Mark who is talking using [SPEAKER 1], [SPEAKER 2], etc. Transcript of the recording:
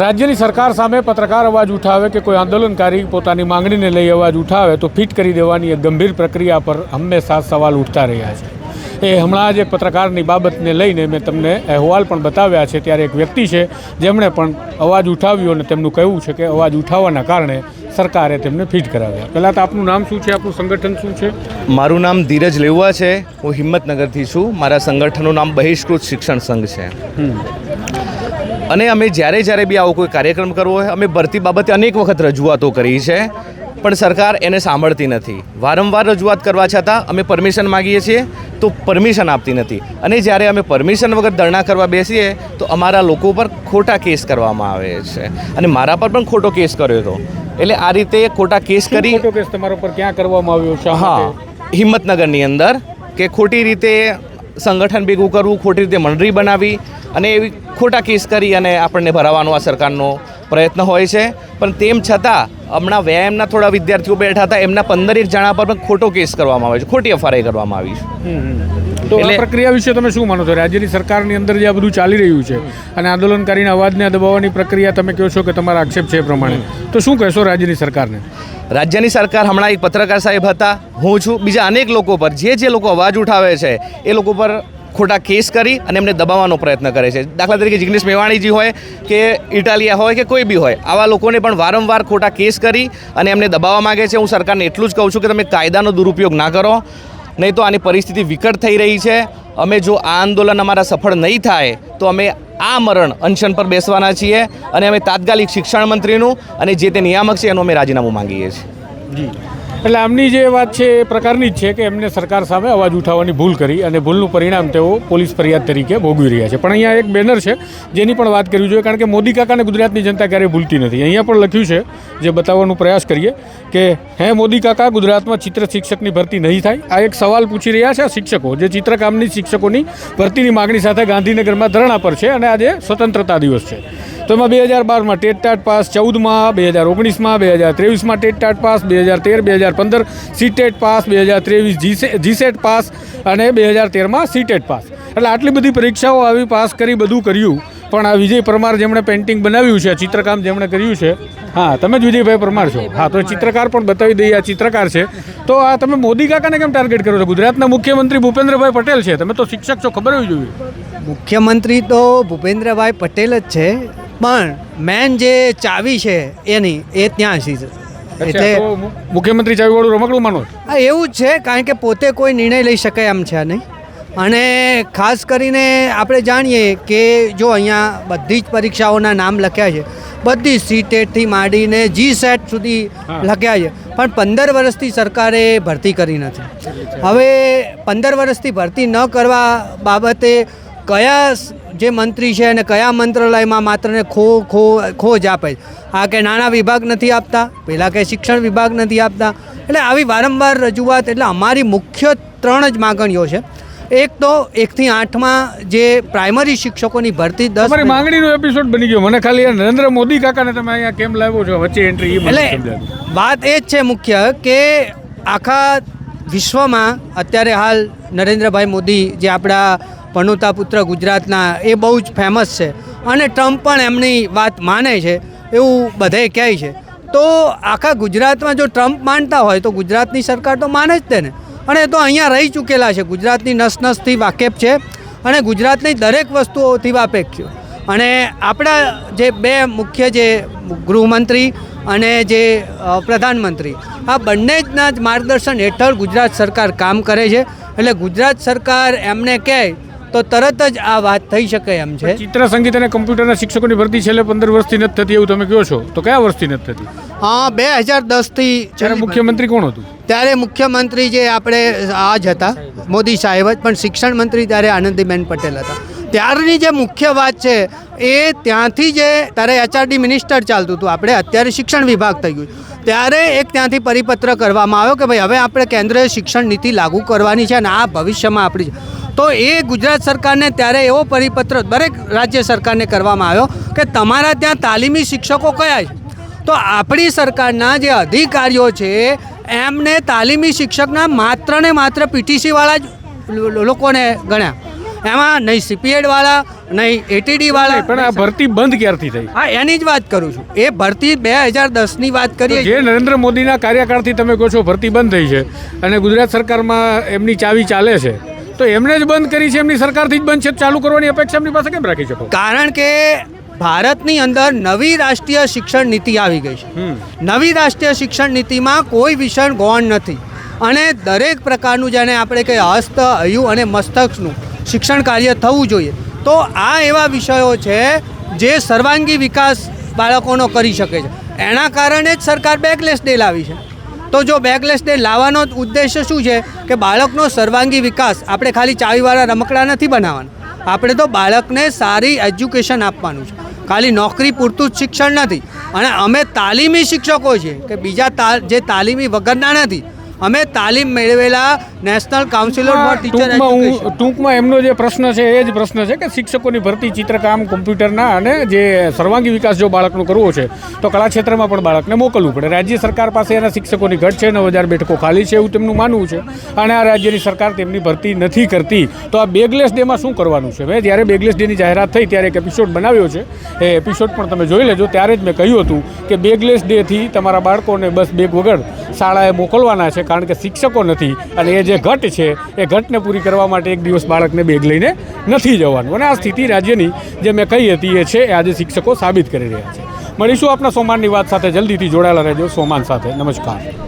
[SPEAKER 1] રાજ્યની સરકાર સામે પત્રકાર અવાજ ઉઠાવે કે કોઈ આંદોલનકારી પોતાની માંગણીને લઈ અવાજ ઉઠાવે તો ફિટ કરી દેવાની એક ગંભીર પ્રક્રિયા પર હંમેશા સવાલ ઉઠતા રહ્યા છે. એ હમણાં જ એક પત્રકારની બાબતને લઈને મેં તમને અહેવાલ પણ બતાવ્યા છે. ત્યારે એક વ્યક્તિ છે જેમણે પણ અવાજ ઉઠાવ્યો અને તેમનું કહેવું છે કે અવાજ ઉઠાવવાના કારણે સરકારે તેમને ફિટ કરાવ્યા. પહેલાં તો આપનું નામ શું છે? આપનું સંગઠન શું છે?
[SPEAKER 2] મારું નામ ધીરજ લેવા છે. હું હિંમતનગરથી છું. મારા સંગઠનનું નામ બહિષ્કૃત શિક્ષણ સંઘ છે. અને અમે જ્યારે જ્યારે બી આવો કોઈ કાર્યક્રમ કરવો હોય અમે ભરતી બાબતે અનેક વખત રજૂઆતો કરી છે પણ સરકાર એને સાંભળતી નથી. વારંવાર રજૂઆત કરવા છતાં અમે પરમિશન માગીએ છીએ તો પરમિશન આપતી નથી. અને જ્યારે અમે પરમિશન વગર ધરણા કરવા બેસીએ તો અમારા લોકો પર ખોટા કેસ કરવામાં આવે છે. અને મારા પર પણ ખોટો કેસ કર્યો હતો. એટલે આ રીતે ખોટા કેસ કરી
[SPEAKER 1] ખોટો કેસ તમારા પર ક્યાં કરવામાં આવ્યો છે?
[SPEAKER 2] હા હિંમતનગરની અંદર કે ખોટી રીતે સંગઠન ભેગું કરવું ખોટી રીતે મંડળી બનાવી અને એવી ખોટા કેસ કરી અને આપણને ભરાવવાનો આ સરકારનો પ્રયત્ન હોય છે. પણ તેમ છતાં હમણાં વ્યાયામના થોડા વિદ્યાર્થીઓ બેઠા હતા એમના પંદરેક જણા પર પણ ખોટો કેસ કરવામાં આવે છે. ખોટી એફઆરઆઈ કરવામાં આવી છે.
[SPEAKER 1] તો આ પ્રક્રિયા વિશે તમે શું માનો છો? રાજ્યની સરકારની અંદર જે આ બધું ચાલી રહ્યું છે અને આંદોલનકારીના અવાજને દબાવવાની પ્રક્રિયા તમે કહો છો કે તમારા આક્ષેપ છે એ પ્રમાણે. તો શું કહેશો રાજ્યની સરકારને?
[SPEAKER 2] રાજ્યની સરકાર હમણાં એક પત્રકાર સાહેબ હતા. હું છું. બીજા અનેક લોકો પર જે જે લોકો અવાજ ઉઠાવે છે એ લોકો પર ખોટા કેસ કરી અને એમને દબાવવાનો પ્રયત્ન કરે છે. દાખલા તરીકે જિગ્નેશ મેવાણીજી હોય કે ઇટાલિયા હોય કે કોઈ બી હોય, આવા લોકોને પણ વારંવાર ખોટા કેસ કરી અને એમને દબાવવા માગે છે. હું સરકારને એટલું જ કહું છું કે તમે કાયદાનો દુરુપયોગ ના કરો, નહીં તો આની પરિસ્થિતિ વિકટ થઈ રહી છે. અમે જો આ આંદોલન અમારા સફળ નહીં થાય, તો અમે આ મરણ અનશન પર બેસવાના છીએ અને અમે તાત્કાલિક શિક્ષણ મંત્રીનું અને જે તે નિયામક છે એનું અમે રાજીનામું માંગીએ છીએ.
[SPEAKER 1] જી. એટલે આમની જે વાત છે એ પ્રકારની જ છે કે એમને સરકાર સામે અવાજ ઉઠાવવાની ભૂલ કરી અને ભૂલનું પરિણામ તેઓ પોલીસ ફરિયાદ તરીકે ભોગવી રહ્યા છે. પણ અહીંયા એક બેનર છે, જેની પણ વાત કરવી જોઈએ, કારણ કે મોદી કાકાને ગુજરાતની જનતા ક્યારેય ભૂલતી નથી. અહીંયા પણ લખ્યું છે, જે બતાવવાનો પ્રયાસ કરીએ, કે હે મોદી કાકા, ગુજરાતમાં ચિત્ર શિક્ષકની ભરતી નહીં થાય. આ એક સવાલ પૂછી રહ્યા છે શિક્ષકો, જે ચિત્રકામની શિક્ષકોની ભરતીની માગણી સાથે ગાંધીનગરમાં ધરણા પર છે અને આજે સ્વતંત્રતા દિવસ છે. તો એમાં બે હજાર બારમાં ટેટ ટાટ પાસ, ચૌદમાં, બે હજાર ઓગણીસમાં, બે હજાર ત્રેવીસમાં ટેટ ટાટ પાસ, બે હજાર તેર, બે હજાર પંદર સીટેટ પાસ, બે હજાર ત્રેવીસ જીસેટ પાસ અને બે હજાર તેરમાં સીટેટ પાસ. એટલે આટલી બધી પરીક્ષાઓ આવી પાસ કરી બધું કર્યું, પણ આ વિજય પરમાર જેમણે પેઇન્ટિંગ બનાવ્યું છે, ચિત્રકામ જેમણે કર્યું છે, હા, તમે જ વિજયભાઈ પરમાર છો. હા, તો ચિત્રકાર પણ બતાવી દઈએ, આ ચિત્રકાર છે. તો આ તમે મોદી કાકાને કેમ ટાર્ગેટ કરો છો? ગુજરાતના મુખ્યમંત્રી ભૂપેન્દ્રભાઈ પટેલ છે, તમે તો શિક્ષક છો, ખબર હોવી જોઈએ.
[SPEAKER 3] મુખ્યમંત્રી તો ભૂપેન્દ્રભાઈ પટેલ જ છે પણ મેન જે ચાવી છે એની એ ત્યાં છે.
[SPEAKER 1] એટલે મુખ્યમંત્રી ચાવીવાળું રમકડું માનો
[SPEAKER 3] હા એવું જ છે કારણ કે પોતે કોઈ નિર્ણય લઈ શકે એમ છે નહીં. અને ખાસ કરીને આપણે જાણીએ કે જો અહીંયા બધી જ પરીક્ષાઓના નામ લખ્યા છે બધી સીટેટથી માંડીને જી સેટ સુધી લખ્યા છે પણ પંદર વર્ષથી સરકારે ભરતી કરી નથી. હવે પંદર વર્ષથી ભરતી ન કરવા બાબતે કયા જે મંત્રી છે અને કયા મંત્રાલયમાં માત્ર ને ખો ખો ખો જ આપે આ કે નાણાં વિભાગ નથી આપતા પહેલાં કે શિક્ષણ વિભાગ નથી આપતા. એટલે આવી વારંવાર રજૂઆત એટલે અમારી મુખ્ય ત્રણ જ માગણીઓ છે. એક તો એકથી આઠમાં જે પ્રાઇમરી શિક્ષકોની ભરતી દસ
[SPEAKER 1] માંગણીનો એપિસોડ બની ગયો. મને ખાલી નરેન્દ્ર મોદી કાકાને તમે અહીંયા કેમ લાવ્યો છો? વચ્ચે એન્ટ્રી
[SPEAKER 3] એટલે વાત એ જ છે મુખ્ય કે આખા વિશ્વમાં અત્યારે હાલ નરેન્દ્રભાઈ મોદી જે આપણા પણુતા પુત્ર ગુજરાતના એ બહુ જ ફેમસ છે. અને ટ્રમ્પ પણ એમની વાત માને છે, એવું બધે કહે છે. તો આખા ગુજરાતમાં જો ટ્રમ્પ માનતા હોય તો ગુજરાતની સરકાર તો માને જ તેને. અને એ તો અહીંયા રહી ચૂકેલા છે, ગુજરાતની નસ નસથી વાકેફ છે અને ગુજરાતની દરેક વસ્તુઓથી વાકેફ છે. અને આપણા જે બે મુખ્ય જે ગૃહમંત્રી અને જે પ્રધાનમંત્રી, આ બંને જના જ માર્ગદર્શન હેઠળ ગુજરાત સરકાર કામ કરે છે. એટલે ગુજરાત સરકાર એમને કહે તો તરત જ આ વાત થઈ શકે એમ છે.
[SPEAKER 1] ચિત્ર સંગીત અને કમ્પ્યુટરના શિક્ષકોની ભરતી છેલ્લે પંદર વર્ષથી નથી થતી એવું તમે કહો છો. તો કયા વર્ષથી નથી થતી?
[SPEAKER 3] હા બે હજાર દસથી
[SPEAKER 1] જ્યારે મુખ્યમંત્રી કોણ હતું?
[SPEAKER 3] ત્યારે મુખ્યમંત્રી જે આપણે આ જ હતા મોદી સાહેબ જ પણ શિક્ષણ મંત્રી ત્યારે આનંદીબેન પટેલ હતા. ત્યારની જે મુખ્ય વાત છે એ ત્યાંથી જે ત્યારે એચઆરડી મિનિસ્ટર ચાલતું હતું આપણે અત્યારે શિક્ષણ વિભાગ થઈ ગયું. ત્યારે એક ત્યાંથી પરિપત્ર કરવામાં આવ્યો કે ભાઈ હવે આપણે કેન્દ્રીય શિક્ષણ નીતિ લાગુ કરવાની છે અને આ ભવિષ્યમાં આપણી તો એ ગુજરાત સરકારને ત્યારે એવો પરિપત્ર દરેક રાજ્ય સરકારને કરવામાં આવ્યો કે તમારા ત્યાં તાલીમી શિક્ષકો કયા છે? તો આપણી સરકારના જે અધિકારીઓ છે એમને તાલીમી શિક્ષકના માત્ર ને માત્ર પીટીસીવાળા જ લોકોને ગણ્યા. એમાં નહીં સીપીએડવાળા નહીં એટીડીવાળા
[SPEAKER 1] પણ આ ભરતી બંધ ક્યારથી થઈ?
[SPEAKER 3] હા એની જ વાત કરું છું. એ ભરતી બે હજાર દસની વાત કરીએ
[SPEAKER 1] જે નરેન્દ્ર મોદીના કાર્યકાળથી તમે કહો છો ભરતી બંધ થઈ છે અને ગુજરાત સરકારમાં એમની ચાવી ચાલે છે. તો એમણે જ બંધ કરી છે એમની સરકારથી જ બંધ છે ચાલુ કરવાની અપેક્ષા એમની પાસે કેમ રાખી શકો?
[SPEAKER 3] કારણ કે ભારતની અંદર નવી રાષ્ટ્રીય શિક્ષણ નીતિ આવી ગઈ છે. નવી રાષ્ટ્રીય શિક્ષણ નીતિમાં કોઈ વિષય ગૌણ નથી. અને દરેક પ્રકારનું જેને આપણે કહીએ હસ્ત અયુ અને મસ્તકનું શિક્ષણ કાર્ય થવું જોઈએ તો આ એવા વિષયો છે જે સર્વાંગી વિકાસ બાળકોનો કરી શકે છે. એના કારણે જ સરકાર બેકલેસ ડે લાવી છે. તો જો બેકલેસ ડે લાવવાનો ઉદ્દેશ્ય શું છે કે બાળકનો સર્વાંગી વિકાસ આપણે ખાલી ચાવીવાળા રમકડા નથી બનાવવાના. આપણે તો બાળકને સારી એજ્યુકેશન આપવાનું છે. ખાલી નોકરી પૂરતું જ શિક્ષણ નથી. અને અમે તાલીમી શિક્ષકો છીએ કે બીજા જે તાલીમી વગરના નથી અમે તાલીમ મેળવેલા નેશનલ કાઉન્સિલ ફોર ટીચર
[SPEAKER 1] ટૂંકમાં હું ટૂંકમાં એમનો જે પ્રશ્ન છે એ જ પ્રશ્ન છે કે શિક્ષકોની ભરતી ચિત્રકામ કોમ્પ્યુટરના અને જે સર્વાંગી વિકાસ જો બાળકનો કરવો છે તો કલા ક્ષેત્રમાં પણ બાળકને મોકલવું પડે. રાજ્ય સરકાર પાસે એના શિક્ષકોની ઘટ છે નવ હજાર બેઠકો ખાલી છે એવું તેમનું માનવું છે. અને આ રાજ્યની સરકાર તેમની ભરતી નથી કરતી તો આ બેગલેસ ડેમાં શું કરવાનું છે? મેં જ્યારે બેગલેસ ડેની જાહેરાત થઈ ત્યારે એક એપિસોડ બનાવ્યો છે. એ એપિસોડ પણ તમે જોઈ લેજો. ત્યારે જ મેં કહ્યું હતું કે બેગલેસ ડેથી તમારા બાળકોને બસ બેગ વગર શાળાએ મોકલવાના છે. કારણ કે શિક્ષકો નથી અને એ જે ઘટ છે, એ ઘટને પૂરી કરવા માટે એક દિવસ બાળકને બેગ લઈને નથી જવાનું. અને આ સ્થિતિ રાજ્યની જે મેં કહી હતી, એ છે, એ આજે શિક્ષકો સાબિત કરી રહ્યા છે. મળીશું આપણા સોમાનની વાત સાથે. જલ્દીથી જોડાયેલા રહેજો સોમાન સાથે. નમસ્કાર.